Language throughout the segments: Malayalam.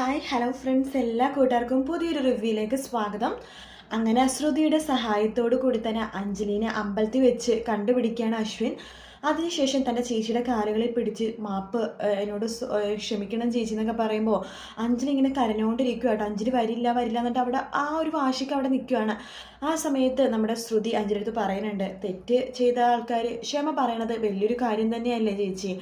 ഹായ് ഹലോ ഫ്രണ്ട്സ് എല്ലാ കൂട്ടുകാർക്കും പുതിയൊരു റിവ്യൂയിലേക്ക് സ്വാഗതം. അങ്ങനെ അശ്രുതിയുടെ സഹായത്തോടു കൂടി തന്നെ അഞ്ജലിനെ അമ്പലത്തിൽ വെച്ച് കണ്ടുപിടിക്കുകയാണ് അശ്വിൻ. അതിനുശേഷം തന്റെ ചേച്ചിയുടെ കാലുകളിൽ പിടിച്ച് മാപ്പ് എന്നോട് ക്ഷമിക്കണം ചേച്ചി എന്നൊക്കെ പറയുമ്പോൾ അഞ്ജലി ഇങ്ങനെ കരഞ്ഞുകൊണ്ടിരിക്കുക കേട്ടോ അഞ്ജലി വരില്ല വരില്ല എന്നിട്ട് അവിടെ ആ ഒരു വാശിക്ക് അവിടെ നിൽക്കുകയാണ് ആ സമയത്ത് നമ്മുടെ ശ്രുതി അഞ്ജലി അടുത്ത് പറയുന്നുണ്ട് തെറ്റ് ചെയ്ത ആൾക്കാർ ക്ഷമ പറയണത് വലിയൊരു കാര്യം തന്നെയല്ലേ ചേച്ചി.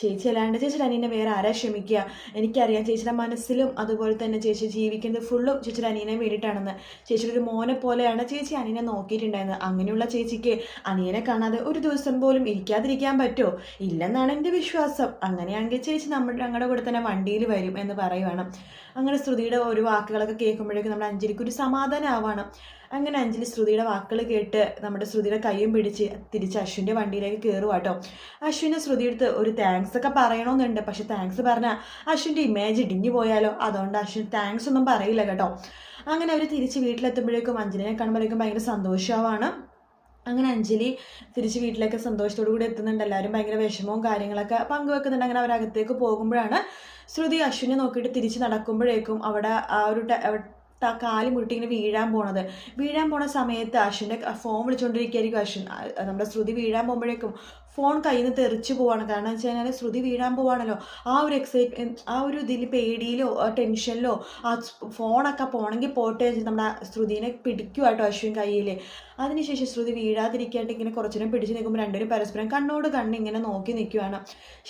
ചേച്ചി അല്ലാണ്ട് ചേച്ചിയുടെ അനിയനെ വേറെ ആരാ ക്ഷമിക്കുക? എനിക്കറിയാം ചേച്ചിയുടെ മനസ്സിലും അതുപോലെ തന്നെ ചേച്ചി ജീവിക്കുന്നത് ഫുള്ളും ചേച്ചിയുടെ അനിയനെ വേണ്ടിയിട്ടാണെന്ന്. ചേച്ചിയുടെ ഒരു മോനെ പോലെയാണ് ചേച്ചി അനിയനെ നോക്കിയിട്ടുണ്ടായിരുന്നത്. അങ്ങനെയുള്ള ചേച്ചിക്ക് അനിയനെ കാണാതെ ഒരു ദിവസം പോലും ഇരിക്കാതിരിക്കാൻ പറ്റുമോ ഇല്ലെന്നാണ് എന്റെ വിശ്വാസം. അങ്ങനെയാണെങ്കിൽ ചേച്ചി നമ്മുടെ ഞങ്ങളുടെ കൂടെ തന്നെ വണ്ടിയിൽ വരും എന്ന് പറയുവാണ്. അങ്ങനെ ശ്രുതിയുടെ ഒരു വാക്കുകളൊക്കെ കേൾക്കുമ്പോഴേക്കും നമ്മൾ അഞ്ജലിക്ക് ഒരു സമാധാനമാവാണ് അങ്ങനെ അഞ്ജലി ശ്രുതിയുടെ വാക്കുകൾ കേട്ട് നമ്മുടെ ശ്രുതിയുടെ കൈയും പിടിച്ച് തിരിച്ച് അശ്വിന്റെ വണ്ടിയിലേക്ക് കയറുക കേട്ടോ അശ്വിന് ശ്രുതിയെടുത്ത് ഒരു താങ്ക്സ് ഒക്കെ പറയണമെന്നുണ്ട് പക്ഷെ താങ്ക്സ് പറഞ്ഞാൽ അശ്വിന്റെ ഇമേജ് ഇടിഞ്ഞു പോയാലോ? അതുകൊണ്ട് അശ്വിൻ താങ്ക്സ് ഒന്നും പറയില്ല കേട്ടോ. അങ്ങനെ അവർ തിരിച്ച് വീട്ടിലെത്തുമ്പോഴേക്കും അഞ്ജലിനെ കാണുമ്പോഴേക്കും ഭയങ്കര സന്തോഷമാണ്. അങ്ങനെ അഞ്ജലി തിരിച്ച് വീട്ടിലേക്ക് സന്തോഷത്തോടു കൂടി എത്തുന്നുണ്ട്. എല്ലാവരും ഭയങ്കര വിഷമവും കാര്യങ്ങളൊക്കെ പങ്കുവെക്കുന്നുണ്ട്. അങ്ങനെ അവരകത്തേക്ക് പോകുമ്പോഴാണ് ശ്രുതി അശ്വിനെ നോക്കിയിട്ട് തിരിച്ച് നടക്കുമ്പോഴേക്കും അവിടെ ആ ഒരു കാൽ മുട്ടി ഇങ്ങനെ വീഴാൻ പോണത്. വീഴാൻ പോണ സമയത്ത് അശ്വിന്റെ ഫോൺ വിളിച്ചുകൊണ്ടിരിക്കുകയായിരിക്കും അശ്വിൻ. നമ്മുടെ ശ്രുതി വീഴാൻ പോകുമ്പോഴേക്കും ഫോൺ കയ്യിൽ നിന്ന് തെറിച്ച് പോവാണ്. കാരണം വെച്ച് കഴിഞ്ഞാൽ ശ്രുതി വീഴാൻ പോവാണല്ലോ. ആ ഒരു എക്സൈറ്റ് ആ ഒരു ഇതിൽ പേടിയിലോ ടെൻഷനിലോ ആ ഫോണൊക്കെ പോണെങ്കിൽ പോട്ടെ നമ്മുടെ ശ്രുതിനെ പിടിക്കുക കേട്ടോ അശ്വിൻ കയ്യിൽ അതിനുശേഷം ശ്രുതി വീഴാതിരിക്കാണ്ട് ഇങ്ങനെ കുറച്ചു നേരം പിടിച്ച് നിൽക്കുമ്പോൾ രണ്ടുപേരും പരസ്പരം കണ്ണോട് കണ്ണ് ഇങ്ങനെ നോക്കി നിൽക്കുകയാണ്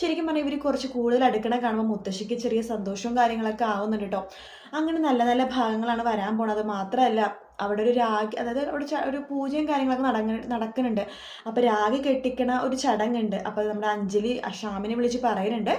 ശരിക്കും പറഞ്ഞാൽ ഇവർ കുറച്ച് കൂടുതൽ അടുക്കണ കാണുമ്പോൾ മുത്തശ്ശിക്ക് ചെറിയ സന്തോഷവും കാര്യങ്ങളൊക്കെ ആവുന്നുണ്ട് കേട്ടോ അങ്ങനെ നല്ല നല്ല ഭാഗങ്ങളാണ് വരാൻ പോണത്. മാത്രമല്ല അവിടെ ഒരു രാഗി അതായത് അവിടെ ഒരു പൂജയും കാര്യങ്ങളൊക്കെ നടങ്ങ നടക്കുന്നുണ്ട്. അപ്പോൾ രാഗി കെട്ടിക്കണ ഒരു ചടങ്ങുണ്ട്. അപ്പോൾ നമ്മുടെ അഞ്ജലി ഷാമിനെ വിളിച്ച് പറയുന്നുണ്ട്.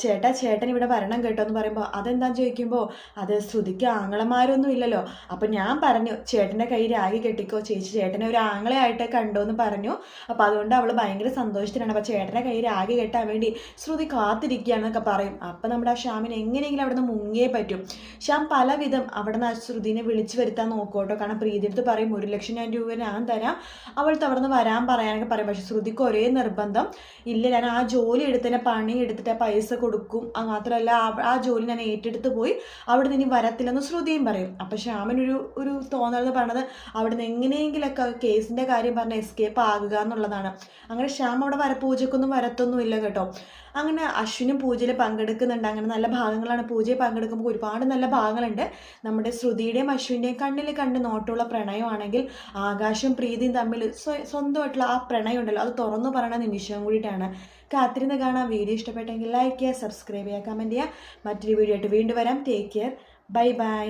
ചേട്ടാ ചേട്ടൻ ഇവിടെ വരണം കേട്ടോ എന്ന് പറയുമ്പോൾ അതെന്താന്ന് ചോദിക്കുമ്പോൾ അത് ശ്രുതിക്ക് ആങ്ങളമാരൊന്നും ഇല്ലല്ലോ. അപ്പം ഞാൻ പറഞ്ഞു ചേട്ടന്റെ കൈ രാഗി കെട്ടിക്കോ ചേച്ചി ചേട്ടനെ ഒരു ആങ്ങളെയായിട്ട് കണ്ടോ എന്ന് പറഞ്ഞു. അപ്പോൾ അതുകൊണ്ട് അവൾ ഭയങ്കര സന്തോഷത്തിലാണ്. അപ്പോൾ ചേട്ടന്റെ കൈ രാഗി കെട്ടാൻ വേണ്ടി ശ്രുതി കാത്തിരിക്കുകയാണെന്നൊക്കെ പറയും. അപ്പം നമ്മുടെ ആ ഷ്യാമിന് എങ്ങനെയെങ്കിലും അവിടെ നിന്ന് മുങ്ങിയേ പറ്റും. ഷ്യാം പലവിധം അവിടെ നിന്ന് ആ ശ്രുതിനെ വിളിച്ചു വരുത്താൻ നോക്കോട്ടോ കാരണം പ്രീതി എടുത്ത് പറയും ഒരു ലക്ഷം ഞാൻ രൂപ ഞാൻ തരാം. അവൾ തവർന്ന് വരാൻ പറയാനൊക്കെ പറയും. പക്ഷെ ശ്രുതിക്ക് ഒരേ നിർബന്ധം. ഇല്ല ഞാൻ ആ ജോലി എടുത്തതിനെ പണി എടുത്തിട്ട് പൈസ കൊടുക്കും. മാത്രമല്ല ആ- ജോലി ഞാൻ ഏറ്റെടുത്ത് പോയി അവിടെ നിന്ന് ഇനി വരത്തില്ലെന്ന് ശ്രുതിയും പറയും. അപ്പം ശ്യാമിനൊരു ഒരു ഒരു എന്ന് പറഞ്ഞത് അവിടെ നിന്ന് എങ്ങനെയെങ്കിലൊക്കെ കേസിന്റെ കാര്യം പറഞ്ഞ് എസ്കേപ്പ് ആകുക എന്നുള്ളതാണ്. അങ്ങനെ ശ്യാം അവിടെ വര പൂജക്കൊന്നും വരത്തൊന്നും ഇല്ല കേട്ടോ. അങ്ങനെ അശ്വിനും പൂജയിൽ പങ്കെടുക്കുന്നുണ്ട്. അങ്ങനെ നല്ല ഭാഗങ്ങളാണ് പൂജയിൽ പങ്കെടുക്കുമ്പോൾ ഒരുപാട് നല്ല ഭാഗങ്ങളുണ്ട്. നമ്മുടെ ശ്രുതിയുടെയും അശ്വിന്റെയും കണ്ണിൽ കണ്ട് നോട്ടുള്ള പ്രണയമാണെങ്കിൽ ആകാശം പ്രീതിയും തമ്മിൽ സ്വന്തമായിട്ടുള്ള ആ പ്രണയം ഉണ്ടല്ലോ അത് തുറന്നു പറയുന്ന നിമിഷം കൂടിയിട്ടാണ്. കാത്തിരുന്ന് കാണാൻ വീഡിയോ ഇഷ്ടപ്പെട്ടെങ്കിൽ ലൈക്ക് ചെയ്യുക സബ്സ്ക്രൈബ് ചെയ്യുക കമന്റ് ചെയ്യുക. മറ്റൊരു വീഡിയോ ആയിട്ട് വീണ്ടും വരാം. Take care bye bye